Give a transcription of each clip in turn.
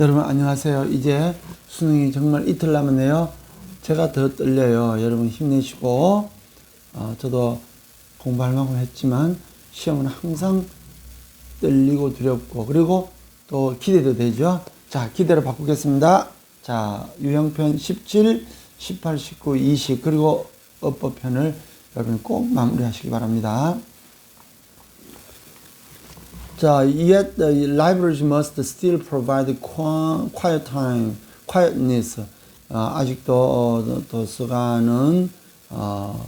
여러분 안녕하세요. 이제 수능이 정말 이틀 남았네요. 제가 더 떨려요. 여러분 힘내시고 어, 저도 공부할 만큼 했지만 시험은 항상 떨리고 두렵고 그리고 또 기대도 되죠. 자 기대를 바꾸겠습니다. 자 유형편 17, 18, 19, 20 그리고 어법편을 여러분 꼭 마무리하시기 바랍니다. 자, yet the libraries must still provide quiet time, quietness. 어, 아직도 어, 도서관은 어,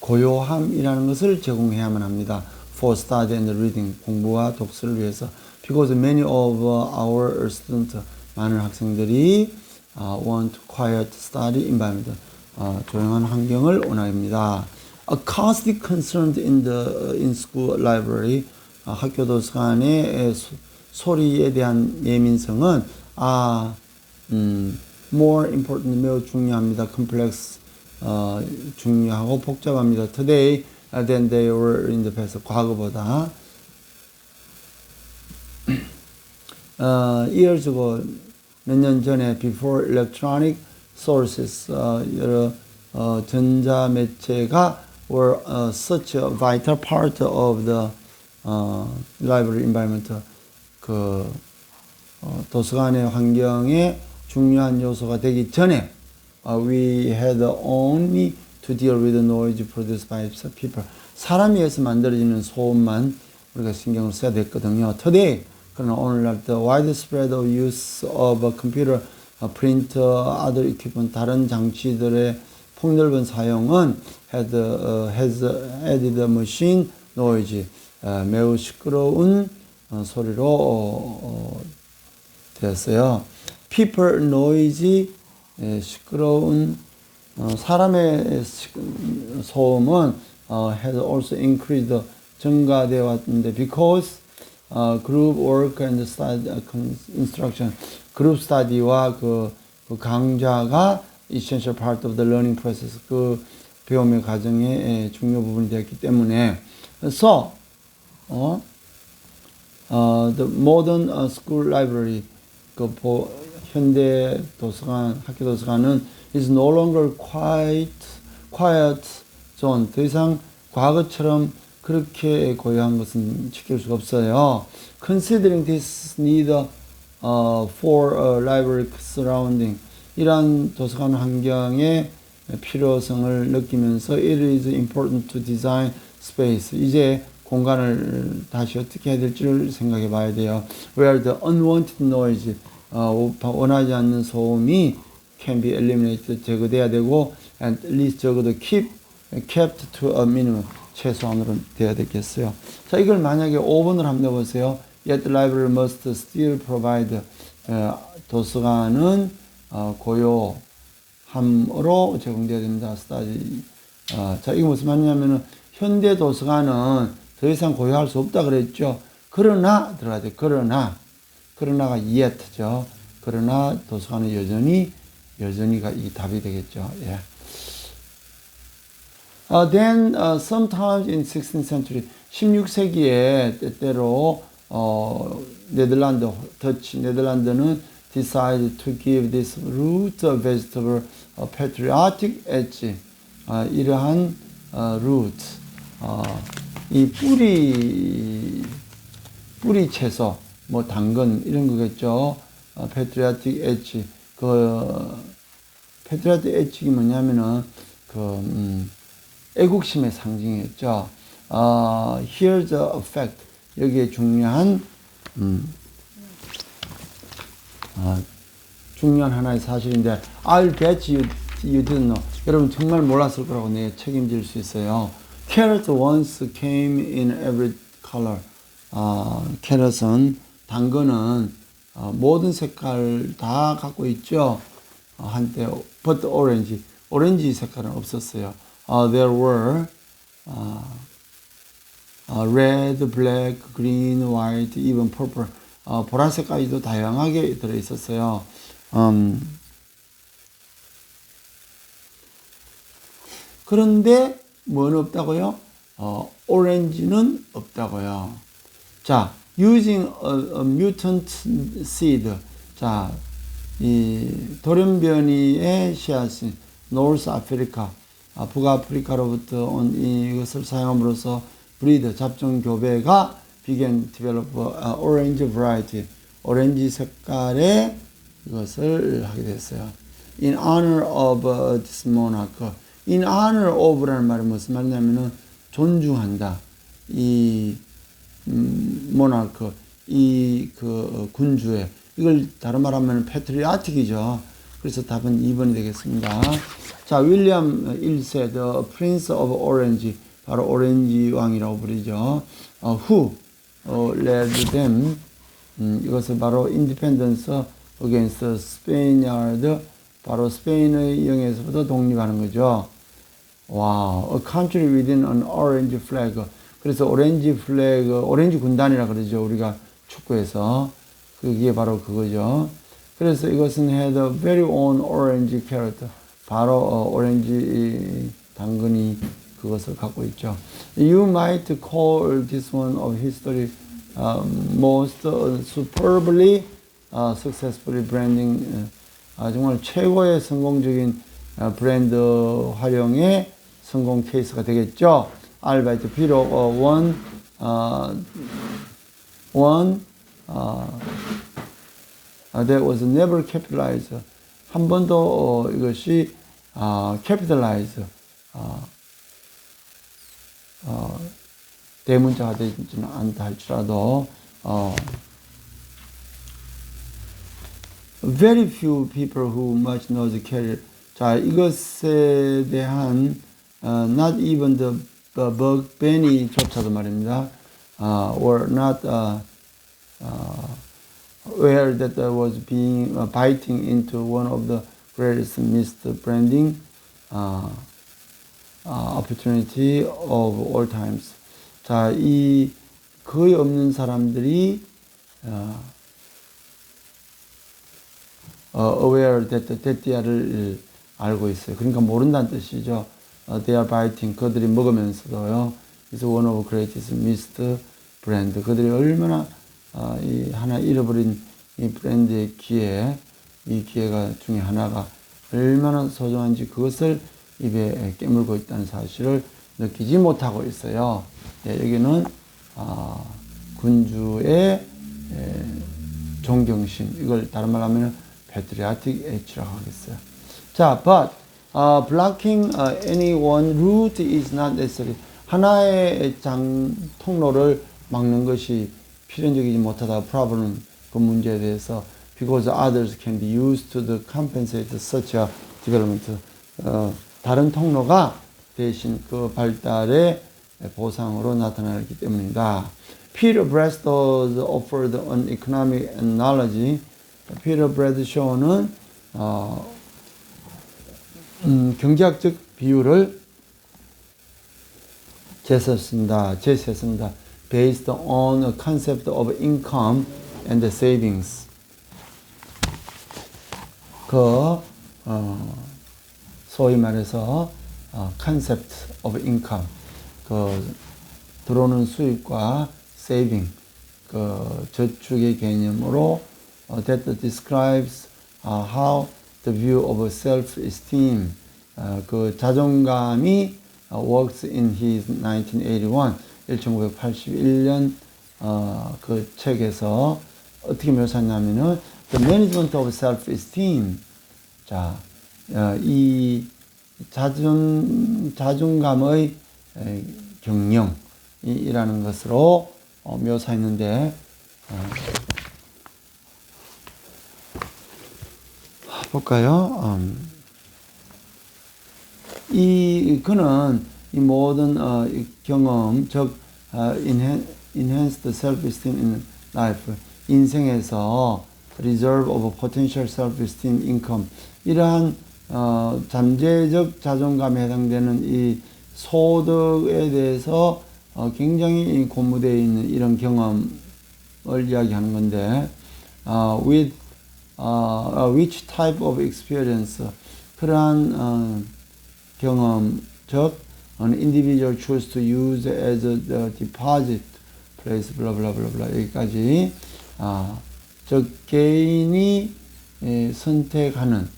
고요함이라는 것을 제공해야만 합니다. For study and reading, 공부와 독서를 위해서. Because many of our students, 많은 학생들이 어, want quiet study environment, 어, 조용한 환경을 원합니다. Acoustic concerned in the in school library, 어, 학교 도서관의 소, 소리에 대한 예민성은 아, 음, more important 매우 중요합니다. complex 어, 중요하고 복잡합니다. Today uh, than they were in the past. 과거보다 어, years ago 몇년 전에 before electronic sources 어, 여러 어, 전자 매체가 were uh, such a vital part of the 어, library environment 그 어, 도서관의 환경에 중요한 요소가 되기 전에 uh, we had only to deal with the noise produced by people. 사람에 의해서 만들어지는 소음만 우리가 신경을 써야 됐거든요. Today, 그러나 오늘날 the widespread of use of a computer, a printer, other equipment, 다른 장치들의 폭넓은 사용은 had, uh, has added machine noise, 어, 매우 시끄러운 어, 소리로 어, 어, 되었어요. people noise 예, 시끄러운 어, 사람의 시- 소음은 어, has also increased 증가되어 왔는데 because 어, group work and study uh, instruction 그룹 스타디와 그, 그 강좌가 essential part of the learning process 그 배움의 과정의 예, 중요 부분이 되었기 때문에 so 어, 어, the modern uh, school library 그 보, 현대 도서관 학교 도서관은 is no longer quiet quiet zone 더 이상 과거처럼 그렇게 고요한 것은 지킬 수가 없어요. Considering this need uh, for a library surrounding 이러한 도서관 환경의 필요성을 느끼면서 it is important to design space 이제 공간을 다시 어떻게 해야 될지를 생각해 봐야 돼요. Where the unwanted noise, 어, 원하지 않는 소음이 can be eliminated, 제거돼야 되고, and at least 적어도 keep, kept to a minimum, 최소한으로 돼야 되겠어요. 자, 이걸 만약에 5번을 한번 넣어보세요. Yet the library must still provide, 어, 도서관은 어, 고요함으로 제공돼야 됩니다. study. 어, 자, 이게 무슨 말이냐면은, 현대 도서관은 더 이상 고요할 수 없다 그랬죠. 그러나 들어가야 돼. 그러나 그러나가 yet죠. 그러나 도서관은 여전히 여전히가 이 답이 되겠죠. 예. Uh, then uh, sometimes in 16th century 16세기에 때때로 어, 네덜란드 더치 네덜란드는 decided to give this root of vegetable a patriotic edge. 어, 이러한 어, root 어, 이 뿌리 뿌리 채소 뭐 당근 이런 거겠죠. 어, patriotic edge 그 patriotic edge가 뭐냐면은 그 음, 애국심의 상징이었죠. 어, here's a fact. 여기에 중요한 음, 어, 중요한 하나의 사실인데 I'll bet you, you didn't know. 여러분 정말 몰랐을 거라고 내 책임질 수 있어요. Carrot once came in every color. 어, 캐럿은 당근은 어, 모든 색깔 다 갖고 있죠. 어, 한때 but orange 오렌지 색깔은 없었어요. 어, there were 어, 어, red, black, green, white, even purple. 어, 보라색까지도 다양하게 들어 있었어요. 음, 그런데 뭐는 없다고요? 어, 오렌지는 없다고요. 자, using a, a mutant seed. 자, 이 돌연변이의 씨앗인 노스 아프리카, 아, 북아프리카로부터 온 이것을 사용함으로써 브리드 잡종 교배가 develop a orange variety, 오렌지 색깔의 이것을 하게 됐어요. In honor of uh, this monarch. In honor of라는 말이 무슨 말이냐면은 존중한다. 이 음, 모나크 이 그 군주의 이걸 다른 말하면 패트리아틱이죠. 그래서 답은 2번이 되겠습니다. 자, 윌리엄 1세, the Prince of Orange, 바로 오렌지 왕이라고 부르죠. 어, who 어, led them, 음, 이것을 바로 independence against Spaniard, 바로 스페인의 영에서부터 독립하는 거죠. 와, a country within an orange flag. 그래서 오렌지 플래그, 오렌지 군단이라 그러죠. 우리가 축구에서. 그게 바로 그거죠. 그래서 이것은 had a very own orange character. 바로 어, 오렌지 당근이 그것을 갖고 있죠. You might call this one of history um, most superbly uh, successfully branding. 아, 정말 최고의 성공적인 어, 브랜드 활용의 성공 케이스가 되겠죠. 아르바이트 어, 원, 어, 원, 어, that was never capitalized. 한 번도 어, 이것이 어, capitalize, 어, 어, 대문자가 되지는 않다 할지라도 어, very few people who much know the carrier. 자, 이것에 대한 uh, not even the, bug Benny조차도 말입니다. Uh, were not uh, uh, aware that I was being uh, biting into one of the greatest missed branding uh, uh, opportunity of all times. 자, 이 거의 없는 사람들이 uh, 어, aware that that야를 알고 있어요. 그러니까 모른다는 뜻이죠. 어, they are biting. 그들이 먹으면서도요. is one of greatest missed brand. 그들이 얼마나 어, 이 하나 잃어버린 이 브랜드의 기회, 이 기회가 중에 하나가 얼마나 소중한지 그것을 입에 깨물고 있다는 사실을 느끼지 못하고 있어요. 네, 여기는 어, 군주의 에, 존경심 이걸 다른 말로 하면 patriotic H라고 하겠어요. 자, but uh, blocking uh, any one route is not necessary. 하나의 장 통로를 막는 것이 필연적이지 못하다. problem 그 문제에 대해서 because others can be used to the compensate such a development. 어, 다른 통로가 대신 그 발달의 보상으로 나타나기 때문이다. Peter Brestow offered an economic analogy. 피터 브래드쇼는 어, 음, 경제학적 비율을 제시했습니다. 제시했습니다. Based on a concept of income and savings. 그 어, 소위 말해서 어, concept of income. 그 들어오는 수입과 saving. 그 저축의 개념으로 uh, that describes uh, how the view of self-esteem, uh, 그 자존감이 uh, works in his 1981, 1981년 어, 그 책에서 어떻게 묘사했냐면은 the management of self-esteem, 자, 어, 이 자존 자존감의 에, 경영이라는 것으로 어, 묘사했는데. 어, 볼까요? 음, 이 그는 이 모든 어, 이 경험, 즉 어, enhanced self-esteem in life, 인생에서 reserve of potential self-esteem income 이러한 어, 잠재적 자존감에 해당되는 이 소득에 대해서 어, 굉장히 고무되어 있는 이런 경험을 이야기하는 건데 어, with uh, which type of experience 그러한 어, 경험 즉 an individual choose to use as a, a deposit place blah 여기까지 아, 즉 개인이 에, 선택하는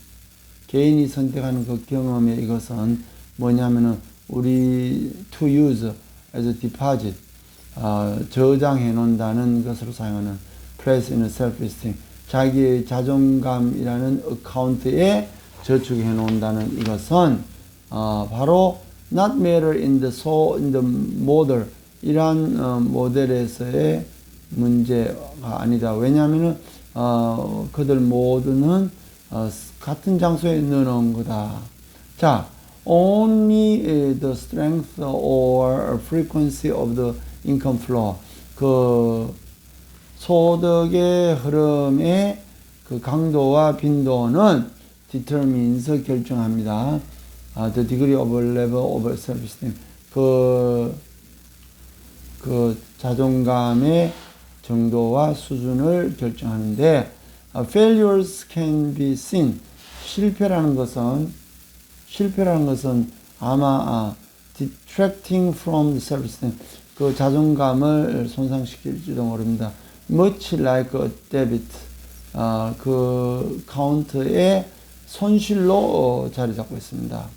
개인이 선택하는 그 경험의 이것은 뭐냐면은 우리 to use as a deposit 어, 저장해 놓는다는 것으로 사용하는 place in self-esteem 자기의 자존감이라는 어카운트에 저축해 놓는다는 이것은 어, 바로 not matter in the so in the model 이러한 어, 모델에서의 문제가 아니다. 왜냐하면은 어, 그들 모두는 어, 같은 장소에 넣어놓은 거다. 자, only the strength or frequency of the income flow 그 소득의 흐름의 그 강도와 빈도는 determines 결정합니다. 아, the degree of level of self-esteem 그, 그 자존감의 정도와 수준을 결정하는데 uh, failures can be seen 실패라는 것은 실패라는 것은 아마 아, detracting from self-esteem 그 자존감을 손상시킬지도 모릅니다. Much like a debit 아, 그 카운트의 손실로 어, 자리 잡고 있습니다.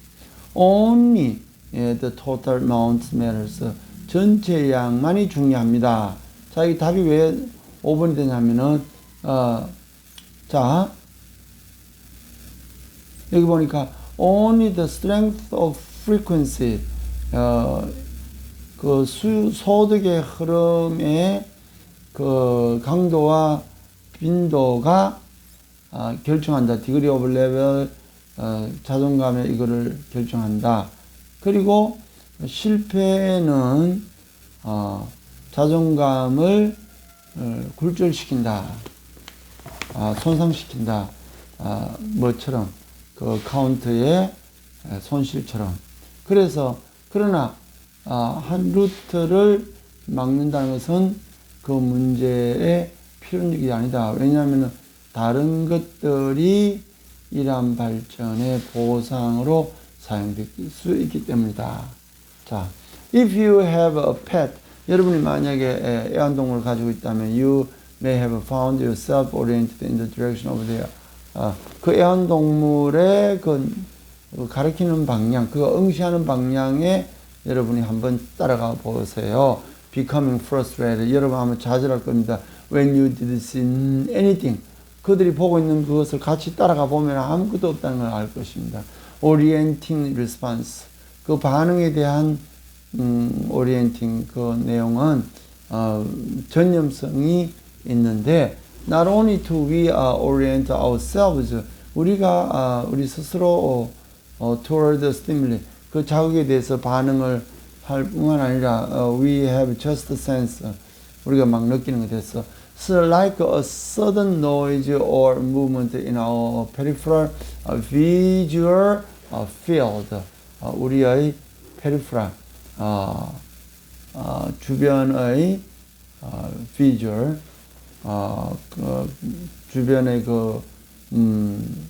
only 예, the total amount matters 전체 양만이 중요합니다. 자, 이 답이 왜 5번이 되냐면은 어, 자 여기 보니까 only the strength of frequency 어, 그 수, 소득의 흐름의 그 강도와 빈도가 아, 결정한다. 디그리 오브 레벨 어, 자존감의 이거를 결정한다. 그리고 실패는 어, 자존감을 어, 굴절시킨다. 아, 손상시킨다. 아, 뭐처럼 그 카운트의 손실처럼. 그래서 그러나 아, 한 루트를 막는다는 것은 그 문제의 필요력이 아니다. 왜냐하면 다른 것들이 이러한 발전의 보상으로 사용될 수 있기 때문이다. 자, if you have a pet, 여러분이 만약에 애완동물을 가지고 있다면 you may have found yourself oriented in the direction of their 어, 그 애완동물의 그 가르치는 방향, 그 응시하는 방향에 여러분이 한번 따라가 보세요. Becoming frustrated. 여러분 하면 좌절할 겁니다. When you did see anything. 그들이 보고 있는 그것을 같이 따라가 보면 아무것도 없다는 걸 알 것입니다. Orienting response. 그 반응에 대한 음, orienting 그 내용은 어, 전념성이 있는데 not only to we uh, orient ourselves 우리가 uh, 우리 스스로 어, toward the stimuli 그 자극에 대해서 반응을 할 뿐만 아니라 uh, we have just sense 우리가 막 느끼는 것 됐어. So like a sudden noise or movement in our peripheral uh, visual uh, field 어, 우리의 peripheral 어, 어, 주변의 어, visual 어, 그 주변의 그 음,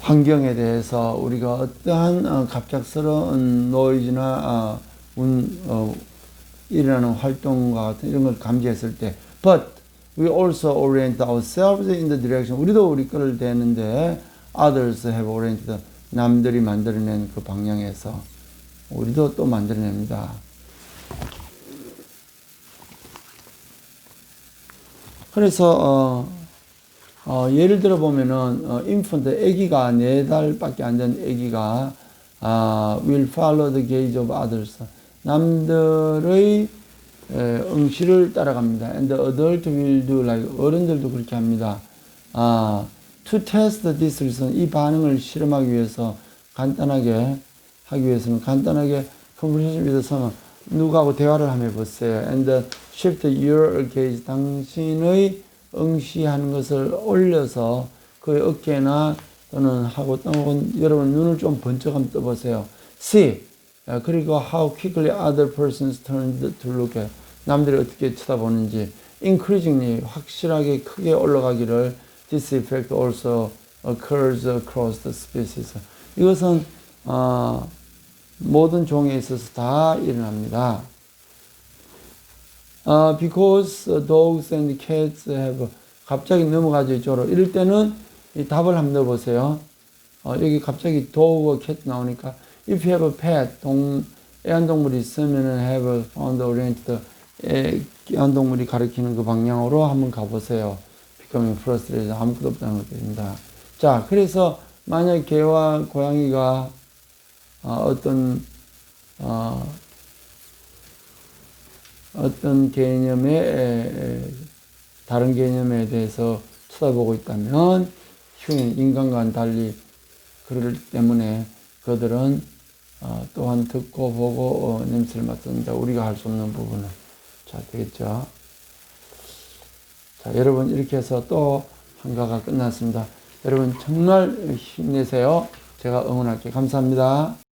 환경에 대해서 우리가 어떠한 어, 갑작스러운 노이즈나 어, 운, 어, 일어나는 활동과 같은 이런 걸 감지했을 때 but we also orient ourselves in the direction 우리도 우리 거를 대는데 others have oriented 남들이 만들어낸 그 방향에서 우리도 또 만들어냅니다. 그래서 어, 어, 예를 들어 보면은 어, infant 아기가 네 달밖에 안 된 아기가 아, will follow the gaze of others 남들의 에, 응시를 따라갑니다. And the adult will do like 어른들도 그렇게 합니다. 아, to test this reason 이 반응을 실험하기 위해서 간단하게 하기 위해서는 간단하게 conversation with someone 누구하고 대화를 한번 해보세요. And shift your gaze 당신의 응시하는 것을 올려서 그의 어깨나 또는 하고 또는 여러분 눈을 좀 번쩍 한번 떠보세요. See 그리고 how quickly other persons turn to look at 남들이 어떻게 쳐다보는지 increasingly 확실하게 크게 올라가기를 this effect also occurs across the species 이것은 어, 모든 종에 있어서 다 일어납니다. Uh, because dogs and cats have 갑자기 넘어가죠 이쪽으로. 이럴 때는 이 답을 한번 넣어보세요. 어, 여기 갑자기 dog, cat 나오니까 if you have a pet, 동, 애완동물이 있으면은 have found oriented 애, 애완동물이 가리키는 그 방향으로 한번 가보세요. becoming frustrated 아무것도 없다는 것입니다. 자, 그래서 만약 개와 고양이가 어, 어떤 어, 어떤 개념의 에, 에, 다른 개념에 대해서 쳐다보고 있다면 흉인 인간과는 달리 그렇기 때문에 그들은 어, 또한 듣고 보고 어, 냄새를 맡습니다. 우리가 할 수 없는 부분은 자 되겠죠. 자 여러분 이렇게 해서 또 한가가 끝났습니다. 여러분 정말 힘내세요. 제가 응원할게요. 감사합니다.